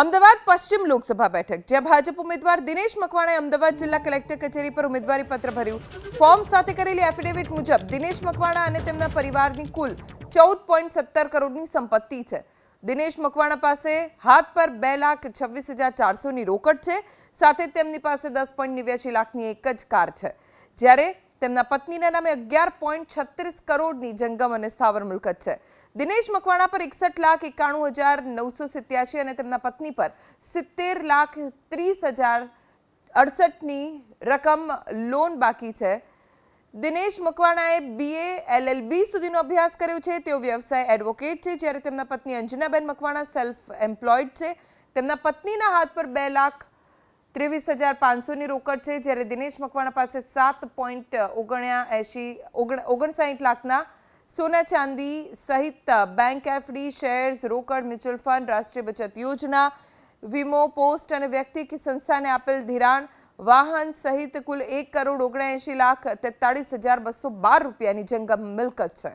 અમદાવાદ પશ્ચિમ લોકસભા બેઠક, જ્યાં ભાજપ ઉમેદવાર દિનેશ મકવાણાએ અમદાવાદ જિલ્લા કલેક્ટર કચેરી પર ઉમેદવારી પત્ર ભર્યું. ફોર્મ સાથે કરેલી એફિડેવિટ મુજબ, દિનેશ મકવાણા અને તેમના પરિવારની કુલ ચૌદ પોઈન્ટ સત્તર કરોડની સંપત્તિ છે. દિનેશ મકવાણા પાસે હાથ પર બે લાખ છવ્વીસ હજાર ચારસોની રોકડ છે, સાથે તેમની પાસે દસ પોઈન્ટ નેવ્યાસી લાખની એક જ કાર છે. જ્યારે તેમના પત્નીના નામે અગિયાર પોઈન્ટ છત્રીસ કરોડની જંગમ અને સ્થાવર મિલકત છે. દિનેશ મકવાણા પર એકસઠ લાખ એકાણું હજાર નવસો સિત્યાસી અને તેમના પત્ની પર સિત્તેર લાખ ત્રીસ હજાર અડસઠની રકમ લોન બાકી છે. દિનેશ મકવાણાએ બીએ એલએલબી સુધીનો અભ્યાસ કર્યો છે. તેઓ વ્યવસાય એડવોકેટ છે, જ્યારે તેમના પત્ની અંજનાબેન મકવાણા સેલ્ફ એમ્પ્લોયડ છે. તેમના પત્નીના હાથ પર બે લાખ ત્રેવીસ હજાર પાંચસોની રોકડ છે જ્યારે દિનેશ મકવાણા પાસે સાત પોઈન્ટ ઓગણ્યા એંશી ઓગણસાઠ લાખના સોના ચાંદી સહિત બેંક એફડી, શેર્સ, રોકડ, મ્યુચ્યુઅલ ફંડ, રાષ્ટ્રીય બચત યોજના, વીમો, પોસ્ટ અને વ્યક્તિ કે સંસ્થાને આપેલ ધિરાણ, વાહન સહિત કુલ એક કરોડ ઓગણએંશી લાખ તેતાળીસ હજાર બસો બાર રૂપિયાની જંગમ મિલકત છે.